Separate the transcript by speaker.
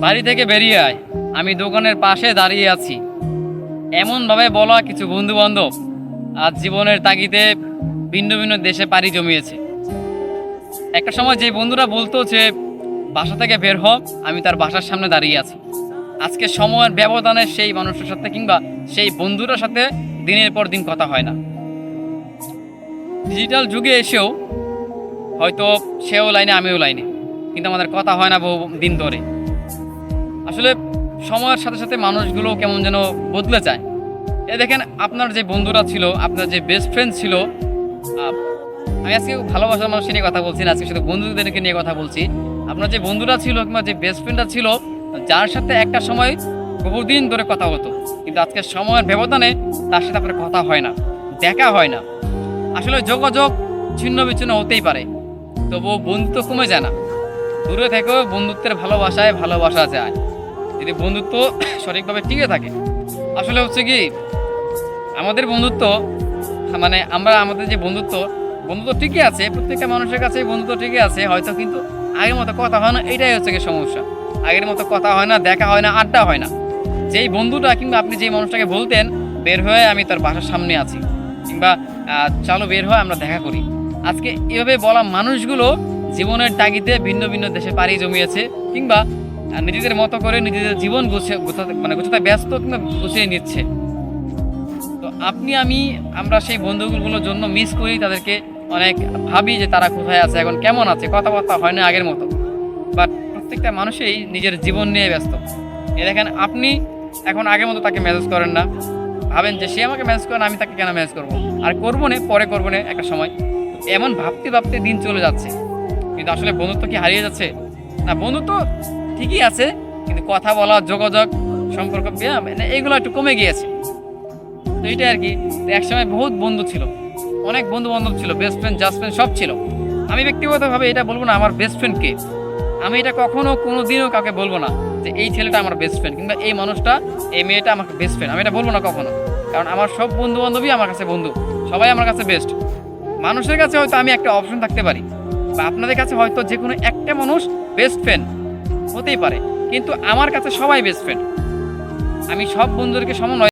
Speaker 1: বাড়ি থেকে বেরিয়ে আয়। আমি দোকানের পাশে দাঁড়িয়ে আছি। এমনভাবে বলা কিছু বন্ধু বান্ধব আজ জীবনের তাগিদে ভিন্ন ভিন্ন দেশে পাড়ি জমিয়েছে। একটা সময় যে বন্ধুরা বলতো যে, বাসা থেকে বের হ, আমি তার বাসার সামনে দাঁড়িয়ে আছি। আজকে সময়ের ব্যবধানে সেই মানুষের সাথে কিংবা সেই বন্ধুটার সাথে দিনের পর দিন কথা হয় না। ডিজিটাল যুগে এসেও হয়তো সেও লাইনে, আমিও লাইনে। কিন্তু আমাদের কথা হয় না বহু দিন ধরে। আসলে সময়ের সাথে সাথে মানুষগুলো কেমন যেন বদলে যায়। এ দেখেন, আপনার যে বন্ধুরা ছিল, আপনার যে বেস্ট ফ্রেন্ড ছিল আমি আজকে ভালোবাসার মানুষকে নিয়ে কথা বলছি না, আজকে শুধু বন্ধুদেরকে নিয়ে কথা বলছি। আপনার যে বন্ধুরা ছিল কিংবা যে বেস্ট ফ্রেন্ডরা ছিল, যার সাথে একটা সময় বহুদিন ধরে কথা হতো, কিন্তু আজকে সময়ের ব্যবধানে তার সাথে আপনার কথা হয় না, দেখা হয় না। আসলে যোগাযোগ ছিন্ন বিচ্ছিন্ন হতেই পারে, তবুও বন্ধুত্ব কমে যায় না। দূরে থেকেও বন্ধুত্বের ভালোবাসায় ভালোবাসা যায়। যদি বন্ধুত্ব সঠিকভাবে টিকে থাকে। আসলে হচ্ছে কি, আমাদের বন্ধুত্ব মানে আমরা আমাদের যে বন্ধুত্ব বন্ধুত্ব ঠিকই আছে, প্রত্যেকটা মানুষের কাছে বন্ধুত্ব ঠিকই আছে, হয়তো কিন্তু আগের মতো কথা হয় না, এটাই হচ্ছে কি সমস্যা। আগের মতো কথা হয় না, দেখা হয় না, আড্ডা হয় না। যেই বন্ধুটা কিংবা আপনি যেই মানুষটাকে বলতেন, বের হয়ে আমি তার বাসার সামনে আছি, কিংবা চলো বের হয়ে আমরা দেখা করি। আজকে এভাবে বলা মানুষগুলো জীবনের তাগিদে ভিন্ন ভিন্ন দেশে পাড়ি জমিয়েছে, কিংবা আহ, নিজেদের মতো করে নিজেদের জীবন গোছাতে মানে গোছাতে ব্যস্ত কিংবা গুছিয়ে নিচ্ছে। তো আপনি আমি আমরা সেই বন্ধুগুলোর জন্য মিস করি তাদেরকে অনেক ভাবি যে তারা কোথায় আছে এখন কেমন আছে কথাবার্তা হয় না আগের মতো। বাট প্রত্যেকটা মানুষই নিজের জীবন নিয়ে ব্যস্ত। এ দেখেন আপনি এখন আগের মতো তাকে মেসেজ করেন না। ভাবেন যে সে আমাকে মেসেজ করে না, আমি তাকে কেন মেসেজ করব? আর করব না পরে করব না একটা সময়। এমন ভাবতে ভাবতে দিন চলে যাচ্ছে। কিন্তু আসলে বন্ধুত্ব কি হারিয়ে যাচ্ছে? না বন্ধুত্ব ঠিকই আছে কিন্তু কথা বলা যোগাযোগ সম্পর্ক ব্যায়াম, মানে এগুলো একটু কমে গিয়েছে। তো এইটাই আর কি একসময় বহুত বন্ধু ছিল অনেক বন্ধু বান্ধব ছিল বেস্ট ফ্রেন্ড জাস্ট ফ্রেন্ড সব ছিল। আমি ব্যক্তিগতভাবে এটা বলব না আমার বেস্ট ফ্রেন্ড কে। আমি এটা কখনো কোনো দিনও কাউকে বলব না যে এই ছেলেটা আমার বেস্ট ফ্রেন্ড কিংবা এই মানুষটা এই মেয়েটা আমার বেস্ট ফ্রেন্ড আমি এটা বলব না কখনো কারণ আমার সব বন্ধু বান্ধবই আমার কাছে বন্ধু সবাই আমার কাছে বেস্ট মানুষের কাছে হয়তো আমি একটা অপশন থাকতে পারি বা আপনাদের কাছে হয়তো যে কোনো একটা মানুষ বেস্ট ফ্রেন্ড হতেই পারে। কিন্তু আমার কাছে সবাই বেস্ট ফ্রেন্ড আমি সব বন্ধুদেরকে সমন্বয়